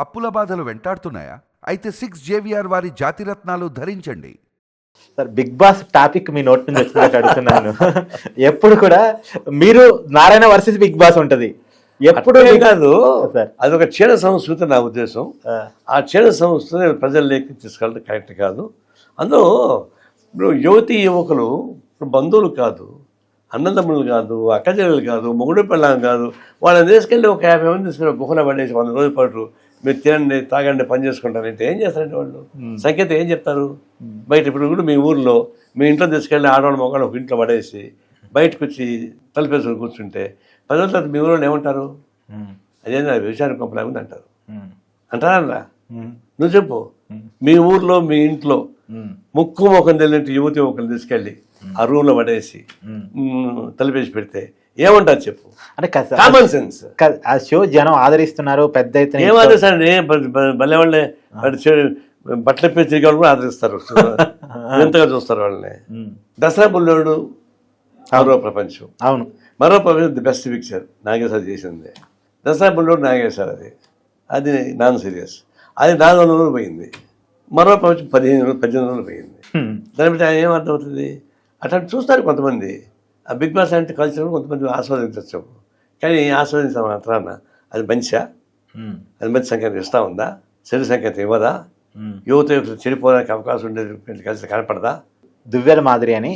అప్పుల బాధలు వెంటాడుతున్నాయా? అయితే సిక్స్ జేవిఆర్ వారి జాతిరత్నాలు ధరించండి. సార్ బిగ్ బాస్ టాపిక్ మీ నోట్ నుంచి వచ్చినట్టు అడుగుతున్నాను. ఎప్పుడు కూడా మీరు నారాయణ వర్సెస్ బిగ్ బాస్ ఉంటది. ఎప్పుడు కాదు. సార్. అదొక క్షీణ సంస్కృతి నా ఉద్దేశం. ఆ, క్షీణ సంస్కృతిని ప్రజల్లోకి తీసుకెళ్ళడం కరెక్ట్ కాదు. అందులో ఇప్పుడు యువతి యువకులు ఇప్పుడు బంధువులు కాదు అన్నదమ్ములు కాదు అక్కజనులు కాదు మొగుడు పిల్లం కాదు వాళ్ళని తీసుకెళ్ళి ఒక యాభై మంది తీసుకెళ్ళి గుహన పడేసి వంద రోజుల పాటు మీరు తినండి తాగండి పని చేసుకుంటారంటే ఏం చేస్తారంటే వాళ్ళు? సంకేతం ఏం చెప్తారు? బయట ఇప్పుడు కూడా మీ ఊర్లో మీ ఇంట్లో తీసుకెళ్ళి ఆడవాళ్ళు మొగాళ్ళు ఒక ఇంట్లో పడేసి బయటకు వచ్చి తలుపేసుకొని కూర్చుంటే పది రోజుల తర్వాత మీ ఊళ్ళో ఏమంటారు? అదేంటి విషయాన్ని కొంపలాగుంది అంటారు. అంటారా నువ్వు చెప్పు. మీ ఊర్లో మీ ఇంట్లో ముక్కు ముఖం తెలియనట్టు యువతి ఒకరు తీసుకెళ్ళి ఆ రూమ్లో పడేసి తలుపేసి పెడితే ఏమంటారు చెప్పు? అంటే కామన్ సెన్స్ ఆ షో జనం ఆదరిస్తున్నారు పెద్ద ఎత్తున ఏమాదే సార్ భలే వాళ్ళే. బట్టలు ఇప్పి తిరిగే వాళ్ళు కూడా ఆదరిస్తారు. ఎంతగా చూస్తారు వాళ్ళని? దసరా బుల్లోడు మరో ప్రపంచం. అవును. మరో ప్రపంచం ది బెస్ట్ పిక్చర్. నాగేశ్వర చేసింది. దసరా బుల్లోడు నాగేశ్వర అది. అది నాన్ సీరియస్. అది నాలుగు వందల రోజులు పోయింది. మరో ప్రపంచం పదిహేను రోజులు పద్దెనిమిది రోజులు పోయింది. దాన్ని బట్టి ఆయన ఏమర్థమవుతుంది అట్లా చూస్తారు కొంతమంది. ఆ బిగ్ బాస్ అంటే కల్చర్ కొంతమంది ఆస్వాదించవచ్చు కానీ ఆస్వాదించిన మాత్రాన అది మంచిగా అది మంచి సంకేతం ఇస్తూ ఉందా? చెడు సంకేతం ఇవ్వదా. యువత చెడిపోవడానికి అవకాశం ఉండేది కలిసి కనపడదా? దువ్వెల మాదిరి అని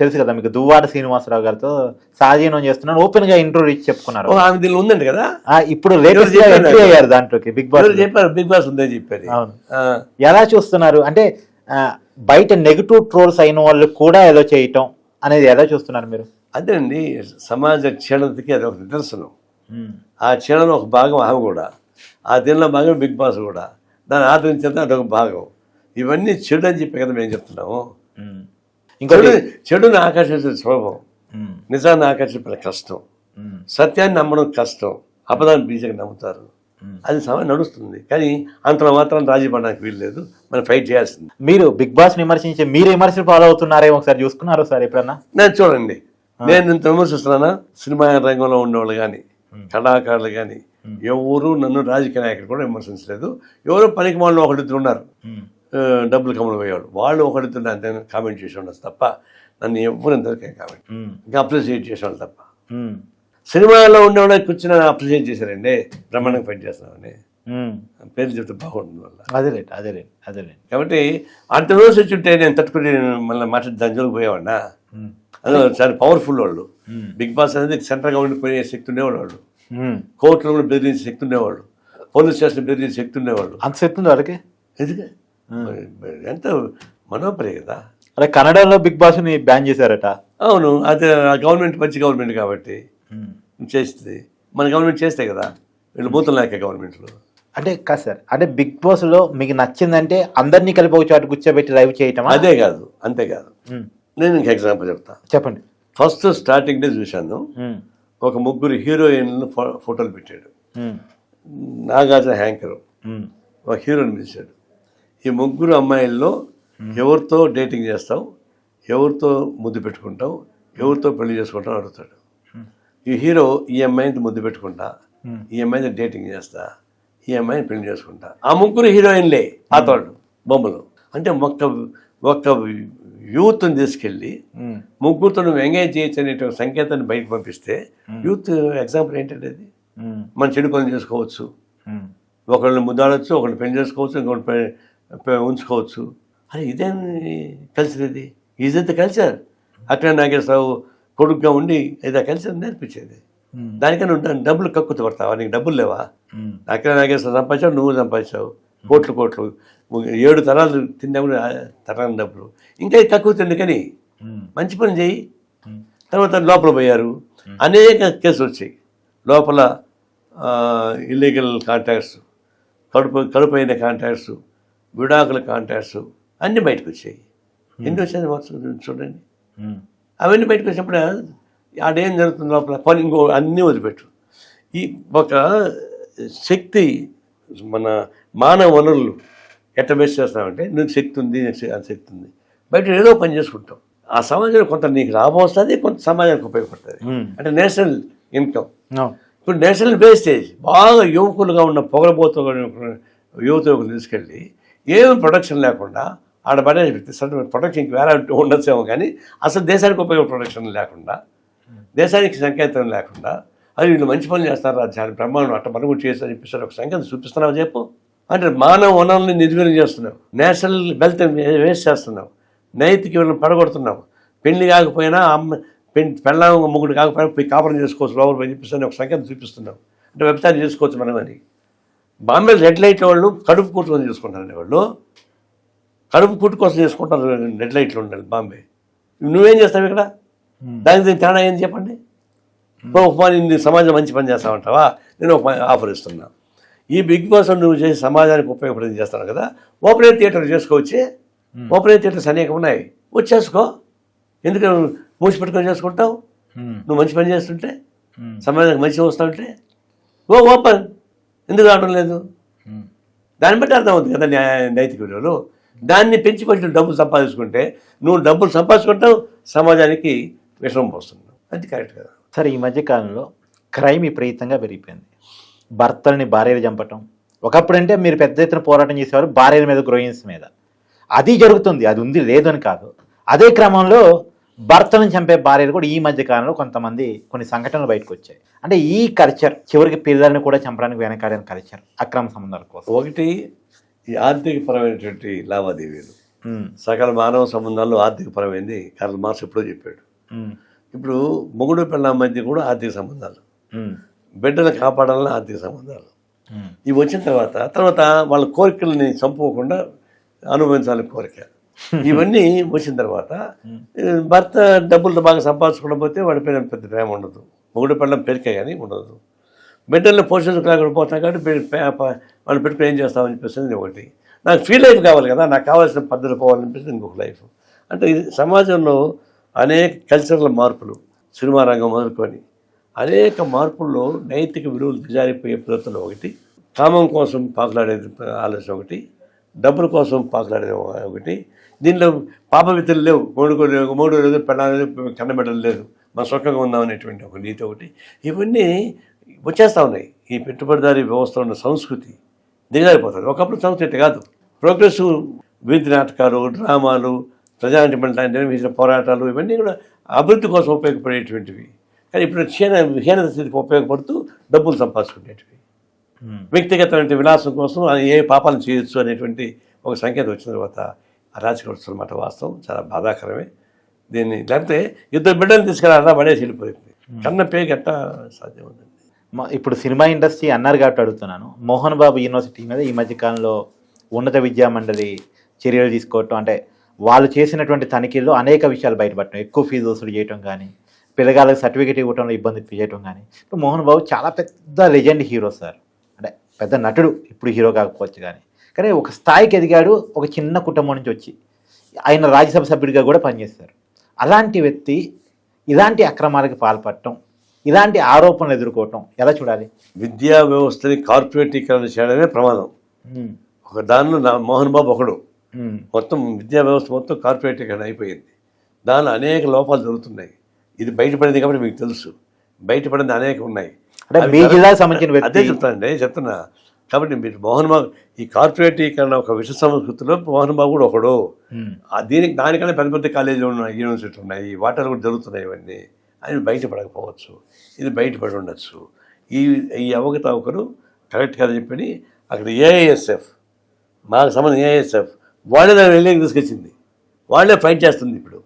తెలుసు కదా మీకు దువ్వాడ శ్రీనివాసరావు గారితో సాధీనం చేస్తున్నాను ఓపెన్గా ఇంటర్వ్యూ ఇచ్చి చెప్పుకున్నారు. ఓ ఆమె దీనిలో ఉందండి కదా? ఇప్పుడు లేటెస్ట్ ఎంట్రీ? అయ్యారు దాంట్లోకి బిగ్ బాస్ చెప్పారు? బిగ్ బాస్ ఉందని చెప్పారు. ఎలా చూస్తున్నారు? అంటే బయట నెగిటివ్ ట్రోల్స్ అయిన వాళ్ళు కూడా ఏదో చేయటం అనేది ఎలా చూస్తున్నారు మీరు? అదేనండి సమాజ క్షీణతకి అది ఒక నిదర్శనం. ఆ క్షీణలో ఒక భాగం ఆమె కూడా ఆ దీనిలో భాగం బిగ్ బాస్ కూడా. దాన్ని ఆదరించేది అదొక భాగం. ఇవన్నీ చెడు అని చెప్పి కదా మేము చెప్తున్నాము. ఇంకోటి చెడు చెడుని ఆకర్షించడం సులభం నిజాన్ని ఆకర్షించడం కష్టం. సత్యాన్ని నమ్మడం కష్టం. అబద్ధాన్ని బీజంగా నమ్ముతారు. అది సమయం నడుస్తుంది. కానీ అంతలో మాత్రం రాజీ పడడానికి వీల్లేదు మనం ఫైట్ చేయాల్సింది. మీరు బిగ్ బాస్ విమర్శించే మీరు విమర్శలు ఫాలో అవుతున్నారేమో ఒకసారి చూసుకున్నారు సార్ ఎప్పుడన్నా? నేను చూడండి. నేను ఇంత విమర్శిస్తున్నానా? సినిమా రంగంలో ఉండేవాళ్ళు కానీ కళాకారులు కానీ ఎవరు నన్ను రాజకీయ నాయకులు కూడా విమర్శించలేదు. ఎవరో పనికి వాళ్ళు ఒకరిద్దరు ఉన్నారు. డబ్బులు కమ్మలు పోయేవాళ్ళు. వాళ్ళు ఒకరిద్దరు అంతే కామెంట్ చేసి ఉండొచ్చు తప్ప నన్ను ఎవరు ఇంతవరకే కామెంట్ ఇంకా అప్రిషియేట్ చేసేవాళ్ళు తప్ప. సినిమాలో ఉండేవాళ్ళు కూర్చుని అప్రిషియేట్ చేశారండి. బ్రహ్మాండంగా పని చేస్తున్నామని. పేరు చెప్తే బాగుంటుంది వల్ల అదేలేండి అదేలేండి అదేలేండి కాబట్టి అంత రోజు వచ్చి ఉంటే నేను తట్టుకుని మళ్ళీ మాట్లాడి దంజోలకు పోయేవాడినా? అందులో చాలా పవర్ఫుల్ వాళ్ళు. బిగ్ బాస్ అనేది సెంట్రల్ గవర్నమెంట్ పోయే శక్తి ఉండేవాళ్ళు వాళ్ళు. కోర్టులో కూడా బెదిరించే శక్తి ఉండేవాళ్ళు. పోలీస్ స్టేషన్ బెదిరించే శక్తి ఉండేవాళ్ళు. అంత శక్తి ఉంది వాళ్ళకి? ఎందుకు? ఎంత మనోపరే కదా. అరే కన్నడలో బిగ్ బాస్ని బ్యాన్ చేశారట. అవును అదే గవర్నమెంట్ మంచి గవర్నమెంట్ కాబట్టి. చేస్తుంది. మన గవర్నమెంట్ చేస్తే కదా వీళ్ళు బూతులు లేక గవర్నమెంట్లో అంటే కాదు సార్ అంటే బిగ్ బాస్లో మీకు నచ్చిందంటే అందరినీ కలిపి ఒక చోట కూర్చోబెట్టి లైవ్ చేయటమా? అదే కాదు అంతేకాదు నేను ఇంక ఎగ్జాంపుల్ చెప్తా. చెప్పండి. ఫస్ట్ స్టార్టింగ్ డే చూశాను. ఒక ముగ్గురు హీరోయిన్లు ఫోటోలు పెట్టాడు. నాగార్జున హ్యాంకరు ఒక హీరోని పిలిచాడు. ఈ ముగ్గురు అమ్మాయిల్లో ఎవరితో డేటింగ్ చేస్తావు? ఎవరితో ముద్దు పెట్టుకుంటావు? ఎవరితో పెళ్ళి చేసుకుంటావు? అడుగుతాడు. ఈ హీరో ఈ అమ్మాయిని ముద్దు పెట్టుకుంటా. ఈ అమ్మాయిని డేటింగ్ చేస్తా ఈ అమ్మాయిని పెళ్ళి చేసుకుంటా. ఆ ముగ్గురు హీరోయిన్లే పాతవాళ్ళు బొమ్మలు. అంటే ఒక్క ఒక్క యూత్ని తీసుకెళ్ళి ముగ్గురుతో నువ్వు ఎంగేజ్ చేయొచ్చు అనే సంకేతాన్ని బయటకు పంపిస్తే యూత్ ఎగ్జాంపుల్ ఏంటంటే అది? మనం చెడు పనులు చేసుకోవచ్చు. ఒకళ్ళని ముద్దాడచ్చు ఒకళ్ళని పెళ్ళి చేసుకోవచ్చు ఇంకొకటి ఉంచుకోవచ్చు. అరే ఇదేం కల్చర్ ఇది? ఈజ్ ద కల్చర్ అక్కడ నాగేశ్వరరావు కొడుకుగా ఉండి ఇది కల్చర్ నేర్పించేది. ఉమ్, దానికన్నా ఉంటా డబ్బులు కక్కుతు పడతావా నీకు డబ్బులు లేవా? అక్కడ నాగేశ్వరం సంపాదించావు? నువ్వు సంపాదించావు. కోట్లు కోట్లు. ఏడు తరాలు తిన్నా కూడా తరాల డబ్బులు. ఇంకా ఇది తక్కువ తిండి ఉమ్, మంచి పని చేయి. తర్వాత లోపల పోయారు. అనేక కేసులు వచ్చాయి. లోపల ఇల్లీగల్ కాంటాక్ట్స్ కడుపు కడుపు అయిన కాంటాక్ట్స్ విడాకుల కాంటాక్ట్స్ అన్నీ బయటకు వచ్చాయి. ఎన్ని వచ్చాయి? చూడండి. అవన్నీ బయటకు వచ్చినప్పుడు ఆడేం జరుగుతుంది లోపల? పని ఇంకో అన్నీ వదిలిపెట్టు. ఈ ఒక శక్తి మన మానవ వనరులు ఎట్ట బేస్ చేస్తామంటే నువ్వు శక్తి ఉంది శక్తి ఉంది. బయట ఏదో పని చేసుకుంటాం ఆ సమాజంలో కొంత నీకు లాభం వస్తుంది కొంత సమాజానికి ఉపయోగపడుతుంది. అంటే నేషనల్ ఇన్కమ్. ఇప్పుడు నేషనల్ వేస్టేజ్ బాగా యువకులుగా ఉన్న పొగరబోతు యువత యువకులు తీసుకెళ్ళి ఏమి ప్రొడక్షన్ లేకుండా ఆడ పడే ప్రొడక్షన్ వేరే ఉండొచ్చేమో కానీ అసలు దేశానికి ఉపయోగ ప్రొడక్షన్ లేకుండా దేశానికి సంకేతం లేకుండా అది వీళ్ళు మంచి పనులు చేస్తారు రాజ్యాన్ని బ్రహ్మాండం అట్ట మనం చేస్తారు చేస్తారని ఒక సంకేతం చూపిస్తున్నావు చెప్పు. అంటే మానవ వనరుల్ని నిర్వీర్యం చేస్తున్నావు నేషనల్ వెల్త్ వేస్ట్ చేస్తున్నావు నైతికి వీళ్ళని పడగొడుతున్నావు. పెళ్ళి కాకపోయినా అమ్మ పెళ్ళి పెళ్ళ ముగ్గుడు కాకపోయినా పోయి కాపురం చేసుకోవచ్చు లోపల పోయి చెప్పేసి ఒక సంకేతం చూపిస్తున్నావు. అంటే వ్యభిచారం చేసుకోవచ్చు మనం అని. బాంబే రెడ్ లైట్ వాళ్ళు కడుపు కూర్చొని చేసుకుంటారండి వాళ్ళు. కడుపు కుట్టు కోసం చేసుకుంటారు రెడ్ లైట్లు ఉండాలి బాంబే. నువ్వేం చేస్తావు ఇక్కడ? దానికి తేడా ఏం చెప్పండి? ఓ ఒక పని నీ సమాజం మంచి పని చేస్తావంటావా నేను ఒక ఆఫర్ ఇస్తున్నా. ఈ బిగ్ బాస్ నువ్వు చేసి సమాజానికి ఉపయోగపడేది చేస్తాను కదా ఓపెన్ ఎయిర్ థియేటర్ చేసుకోవచ్చే? ఓపెన్ ఎయిర్ థియేటర్స్ అనేకం ఉన్నాయి. వచ్చేసుకో. ఎందుకు మూసి పెట్టుకొని చేసుకుంటావు? నువ్వు మంచి పని చేస్తుంటే? సమాజానికి మంచి వస్తుంటే ఓ ఓపెన్. ఎందుకు రావడం లేదు? దాన్ని బట్టి అర్థమవుతుంది కదా న్యాయ నైతిక విలువలు. దాన్ని పెంచి కొంచెం డబ్బులు సంపాదించుకుంటే నువ్వు డబ్బులు సంపాదించుకుంటావు సమాజానికి విషమం పోస్తున్నావు అది కరెక్ట్ కదా. సరే ఈ మధ్య కాలంలో క్రైమ్ విపరీతంగా పెరిగిపోయింది. భర్తల్ని భార్యలు చంపటం. ఒకప్పుడంటే మీరు పెద్ద ఎత్తున పోరాటం చేసేవారు భార్యల మీద గ్రోయిన్స్ మీద. అది జరుగుతుంది అది ఉంది లేదని కాదు. అదే క్రమంలో భర్తలను చంపే భార్యలు కూడా ఈ మధ్య కాలంలో కొంతమంది కొన్ని సంఘటనలు బయటకు వచ్చాయి. అంటే ఈ కల్చర్ చివరికి పిల్లల్ని కూడా చంపడానికి వెనకాడిన కల్చర్ అక్రమ సంబంధాల కోసం. ఒకటి ఈ ఆర్థికపరమైనటువంటి లావాదేవీలు. సకల మానవ సంబంధాల్లో ఆర్థికపరమైంది కార్ల్ మార్క్స్ ఎప్పుడో చెప్పాడు. ఇప్పుడు మొగుడు పిల్లల మధ్య కూడా ఆర్థిక సంబంధాలు. బిడ్డలు కాపాడాలని ఆర్థిక సంబంధాలు. ఇవి వచ్చిన తర్వాత తర్వాత వాళ్ళ కోరికల్ని చంపుకోకుండా అనుభవించాలని కోరిక. ఇవన్నీ వచ్చిన తర్వాత భర్త డబ్బులు బాగా సంపాదించుకోవడం పోతే వాడి పైన పెద్ద ప్రేమ ఉండదు. మొగుడు పిల్లలు పెరికే కానీ ఉండదు. బిడ్డల్ని పోషించలేకుండా పోతాం కాబట్టి వాళ్ళు పెట్టుకుని ఏం చేస్తామని చెప్పేసి ఒకటి. నాకు ఫ్రీ లైఫ్ కావాలి కదా నాకు కావాల్సిన పద్ధతి పోవాలనిపిస్తుంది ఇంకొక లైఫ్. అంటే ఇది సమాజంలో అనేక కల్చరల్ మార్పులు సినిమా రంగం మొదలుకొని అనేక మార్పుల్లో నైతిక విలువలు దిజారిపోయే పద్ధతులు ఒకటి కామం కోసం పాకులాడేది ఆలోచన ఒకటి డబ్బుల కోసం పాకులాడేది ఒకటి. దీనిలో పాపవితులు లేవు మూడు లేవు మూడు లేదు పెళ్ళాలి కన్నబిడ్డలు లేదు మన సుఖంగా ఉందాం అనేటువంటి ఒక నీతి ఒకటి. ఇవన్నీ వచ్చేస్తూ ఉన్నాయి ఈ పెట్టుబడిదారీ వ్యవస్థలో ఉన్న సంస్కృతి దిగజారిపోతుంది. ఒకప్పుడు సంస్కృతి కాదు. ప్రోగ్రెసివ్ వీధి నాటకాలు డ్రామాలు ప్రజానిమెంట్ నిర్వహించిన పోరాటాలు ఇవన్నీ కూడా అభివృద్ధి కోసం ఉపయోగపడేటువంటివి. కానీ ఇప్పుడు క్షీణ హీనత స్థితికి ఉపయోగపడుతూ డబ్బులు సంపాదించుకునేటివి ఉమ్. వ్యక్తిగతమైన విలాసం కోసం ఏ పాపాలను చేయొచ్చు అనేటువంటి ఒక సంకేతం వచ్చిన తర్వాత అరాచకం వస్తున్నమాట వాస్తవం చాలా బాధాకరమే. దీన్ని లేకపోతే ఇద్దరు బిడ్డలు అలా పడేసి వెళ్ళిపోయింది. కన్న పేరు ఎట్టా సాధ్యం ఉందండి ఇప్పుడు సినిమా ఇండస్ట్రీ అన్నారు కాబట్టి అడుగుతున్నాను. మోహన్ బాబు యూనివర్సిటీ మీద ఈ మధ్యకాలంలో ఉన్నత విద్యా మండలి చర్యలు తీసుకోవటం అంటే వాళ్ళు చేసినటువంటి తనిఖీల్లో అనేక విషయాలు బయటపడటం ఎక్కువ ఫీజు వసూలు చేయటం కానీ పిల్లగాళ్ళకి సర్టిఫికేట్ ఇవ్వడంలో ఇబ్బంది చేయటం కానీ. ఇప్పుడు మోహన్ బాబు చాలా పెద్ద లెజెండ్ హీరో సార్. అంటే పెద్ద నటుడు ఇప్పుడు హీరో కాకపోవచ్చు కానీ. కానీ ఒక స్థాయికి ఎదిగాడు ఒక చిన్న కుటుంబం నుంచి వచ్చి ఆయన రాజ్యసభ సభ్యుడిగా కూడా పనిచేస్తారు అలాంటి వ్యక్తి ఇలాంటి అక్రమాలకు పాల్పడటం ఇలాంటి ఆరోపణలు ఎదుర్కోవటం. ఎలా చూడాలి? విద్యా వ్యవస్థని కార్పొరేటీకరణ చేయడమే ప్రమాదం. ఒక దానిలో నా మోహన్ బాబు ఒకడు. మొత్తం విద్యా వ్యవస్థ మొత్తం కార్పొరేటీకరణ అయిపోయింది. దానిలో అనేక లోపాలు జరుగుతున్నాయి. ఇది బయటపడింది కాబట్టి మీకు తెలుసు. బయటపడింది అనేక ఉన్నాయి. అదే చెప్తానండి చెప్తున్నా. కాబట్టి మీరు మోహన్ బాబు ఈ కార్పొరేటీకరణ ఒక విశ్వ సంస్కృతిలో మోహన్ బాబు కూడా ఒకడు. దీనికి దానికన్నా పెద్ద పెద్ద కాలేజీలు ఉన్నాయి యూనివర్సిటీలు ఉన్నాయి వాటర్ కూడా జరుగుతున్నాయి ఇవన్నీ. అది బయటపడకపోవచ్చు. ఇది బయటపడి ఉండొచ్చు ఈ ఈ అవకతవకలు కరెక్ట్ కాదని చెప్పి అక్కడ ఏఐఎస్ఎఫ్ మాకు సంబంధం ఏఐఎస్ఎఫ్ వాళ్ళే దాన్ని వెళ్ళేకి తీసుకొచ్చింది. వాళ్ళే ఫైట్ చేస్తుంది ఇప్పుడు.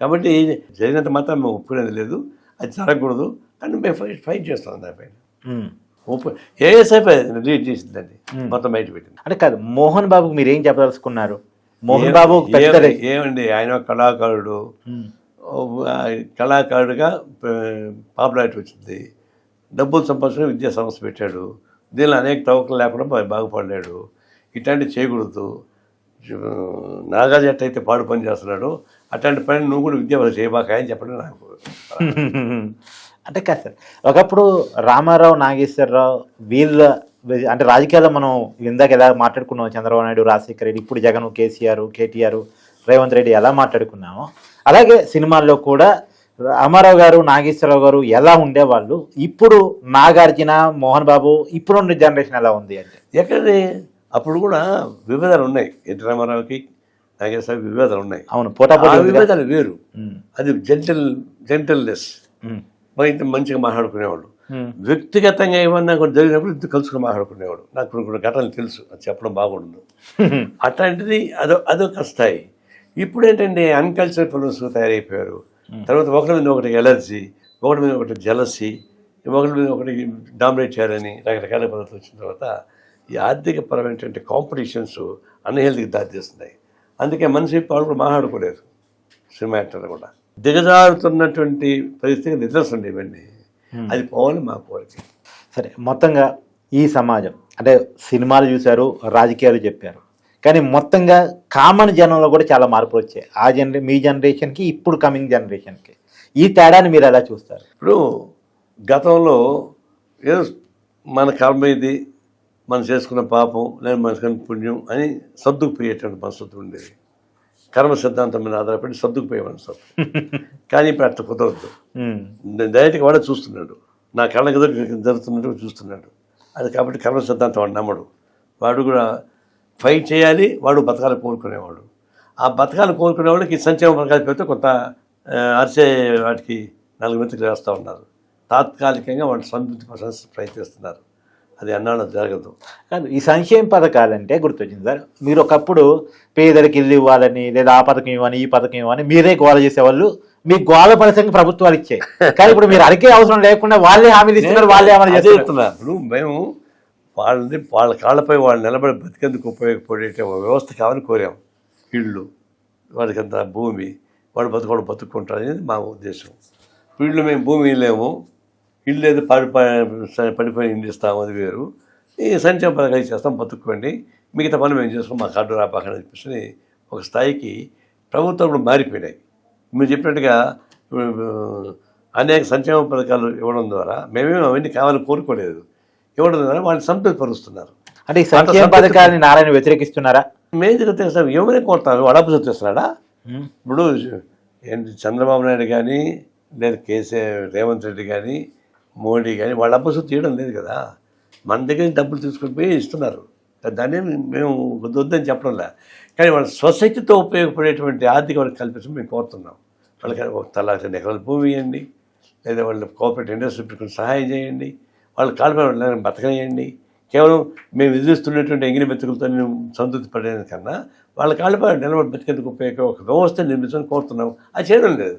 కాబట్టి జరిగినంత మాత్రం మేము ఒప్పుకునేది లేదు. అది జరగకూడదు. అని మేము ఫైట్ ఫైట్ చేస్తాం దానిపైన. ఒప్పు ఏఎస్ఎఫ్ రిలీజ్ చేసిందండి. మొత్తం బయట పెట్టింది. అంటే కాదు మోహన్ బాబుకి మీరు ఏం చెప్పదలుచుకున్నారు? మోహన్ బాబు ఏమండి- ఆయన కళాకారుడు. కళాకారుడిగా పాపులారిటీ వచ్చింది. డబ్బులు సంపాదించిన విద్యా సంస్థ పెట్టాడు. దీనిలో అనేక తవ్వకలు లేకుండా బా- బాగుపడలేడు ఇట్లాంటివి చేయకూడదు. నాగాజ్ ఎట్టయితే పాడు పని చేస్తున్నాడు. అట్లాంటి పని నువ్వు కూడా విద్యా చేయబాక అని చెప్పడం నాకు అంటే కాదు సార్ ఒకప్పుడు రామారావు నాగేశ్వరరావు వీళ్ళ అంటే రాజకీయాల్లో మనం ఇందాక ఎలా మాట్లాడుకున్నాం చంద్రబాబు నాయుడు రాజశేఖర రెడ్డి ఇప్పుడు జగన్ కేసీఆర్ కేటీఆర్ రేవంత్ రెడ్డి ఎలా మాట్లాడుకున్నామో అలాగే సినిమాల్లో కూడా రామారావు గారు నాగేశ్వరరావు గారు ఎలా ఉండేవాళ్ళు? ఇప్పుడు నాగార్జున మోహన్ బాబు ఇప్పుడున్న జనరేషన్ ఎలా ఉంది అంటే? ఎక్కడది? అప్పుడు కూడా విభేదాలు ఉన్నాయి. ఎన్టీ రామారావుకి నాగేశ్వర విభేదాలు ఉన్నాయి. అవును పోటాపోటీ? విభేదాలు వేరు. అది జెంటల్ జెంటల్నెస్ బయట మంచిగా మాట్లాడుకునేవాడు ఉమ్, వ్యక్తిగతంగా ఏమన్నా కూడా జరిగినప్పుడు ఇద్దరు కలుసుకుని మాట్లాడుకునేవాడు. నాకు కొన్ని కొన్ని ఘటనలు తెలుసు. అది చెప్పడం బాగుండదు అట్లాంటిది అదో అదొక స్థాయి. ఇప్పుడు ఏంటంటే అన్కల్చర్ ఫిల్మ్స్ తయారైపోయారు తర్వాత ఒకరి మీద ఒకటి ఎలర్జీ ఒకటి మీద ఒకటి జలసి ఒకరి మీద ఒకటి డామినేట్ చేయాలని రకరకాల పద్ధతులు వచ్చిన తర్వాత ఈ ఆర్థిక పరమైనటువంటి కాంపిటీషన్స్ అన్హెల్తీకి దారితీస్తున్నాయి. అందుకే మనిషి వాళ్ళు కూడా మాట్లాడుకోలేరు సినిమా యాక్టర్లు కూడా. దిగజారుతున్నటువంటి పరిస్థితికి నిద్రస్తుంది ఇవన్నీ. అది పోవాలి మా కోరిక. సరే మొత్తంగా ఈ సమాజం అంటే సినిమాలు చూశారు రాజకీయాలు చెప్పారు. కానీ మొత్తంగా కామన్ జనంలో కూడా చాలా మార్పులు వచ్చాయి. ఆ జనరే మీ జనరేషన్కి ఇప్పుడు కమింగ్ జనరేషన్కి. ఈ తేడాని మీరు ఎలా చూస్తారు? ఇప్పుడు గతంలో ఏదో మన కర్మ ఇది మనం చేసుకున్న పాపం లేదా మనసుకున్న పుణ్యం అని సర్దుకుపోయేటువంటి మనస్తత్వం ఉండేది. కర్మ సిద్ధాంతం మీద ఆధారపడి సర్దుకుపోయే మనస్తత్వం కానీ ఇప్పుడు అట్లా కుదరదు. డైరెక్ట్గా వాడే చూస్తున్నాడు. నా కళ్ళకి ఎదురు జరుగుతున్నట్టు చూస్తున్నాడు. అది కాబట్టి కర్మ సిద్ధాంతం వాడు నమ్మడు. వాడు కూడా ఫైట్ చేయాలి వాడు బతకాలి కోరుకునేవాడు. ఆ బతకాలి కోరుకునేవాడికి సంక్షేమ పథకాలు పెడితే కొంత అరిసే వాటికి నాలుగు మెతుకులు వేస్తూ ఉన్నారు. తాత్కాలికంగా వాళ్ళు సంతృప్తి పరచాల్సి ప్రయత్నిస్తున్నారు. అది అన్నాడు జరగదు. కాదు ఈ సంక్షేమ పథకాలంటే గుర్తొచ్చింది సార్. మీరు ఒకప్పుడు పేదలకు ఇల్లు ఇవ్వాలని లేదా ఆ పథకం ఇవ్వని ఈ పథకం ఇవ్వని మీరే గోల చేసేవాళ్ళు. మీ గోల ఫలితంగా ప్రభుత్వాలు ఇచ్చాయి. కానీ ఇప్పుడు మీరు అడిగే అవసరం లేకుండా వాళ్ళే హామీలు ఇస్తున్నారు వాళ్ళే అమలు చేస్తున్నారు. మేము వాళ్ళని వాళ్ళ కాళ్ళపై వాళ్ళు నిలబడి బతికేందుకు ఉపయోగపడే వ్యవస్థ కావాలని కోరాం. ఇళ్ళు. వాడికి అంత భూమి వాడు బతుకోడు బతుక్కుంటాడు అనేది మా ఉద్దేశం. ఇళ్ళు మేము భూమి లేము ఇల్లు ఏదో పడిపోయి పడిపోయి ఇల్లు ఇస్తాము అది వేరు. ఈ సంక్షేమ పథకాలు చేస్తాం బతుక్కోండి. మిగతా పని మేము చేసుకోం మా కార్డు రాపాకని చెప్పేసి ఒక స్థాయికి ప్రభుత్వం మారిపోయినాయి. మీరు చెప్పినట్టుగా అనేక సంక్షేమ పథకాలు ఇవ్వడం ద్వారా మేమేమో అవన్నీ కావాలని కోరుకోలేదు. ద్వారా వాళ్ళని సంతృప్తిపరుస్తున్నారు. అంటే ఈ సంక్షేమ పథకాన్ని నారాయణ వ్యతిరేకిస్తున్నారా? మేజర్ తెస్తాం ఏమని కోరుతారు వాడపు తెస్తున్నాడా ఉమ్, ఇప్పుడు చంద్రబాబు నాయుడు కానీ లేదా కేసీఆర్ రేవంత్ రెడ్డి కానీ మోడీ కానీ వాళ్ళ అబ్బసు తీయడం లేదు కదా. మన దగ్గర డబ్బులు తీసుకొని పోయి ఇస్తున్నారు. దాన్ని మేము వద్దని చెప్పడంలే. కానీ వాళ్ళ స్వశక్తితో ఉపయోగపడేటువంటి ఆర్థిక వాళ్ళకి కల్పించడం మేము కోరుతున్నాం. వాళ్ళకి ఒక తలా రెండు ఎకరాల భూమి ఇవ్వండి. లేదా వాళ్ళ కోఆపరేటివ్ ఇండస్ట్రీ పెట్టుకుని సహాయం చేయండి. వాళ్ళ కాళ్ళపై వాళ్ళని బతకనియండి. కేవలం మేము ఎదురుస్తున్నటువంటి ఎంగిన బతుకులతో నేను సంతృప్తి పడేది కన్నా వాళ్ళ కాళ్ళపై నిలబడి బతికేందుకు ఉపయోగ ఒక వ్యవస్థ నిర్మించని కోరుతున్నాం అది చేయడం లేదు.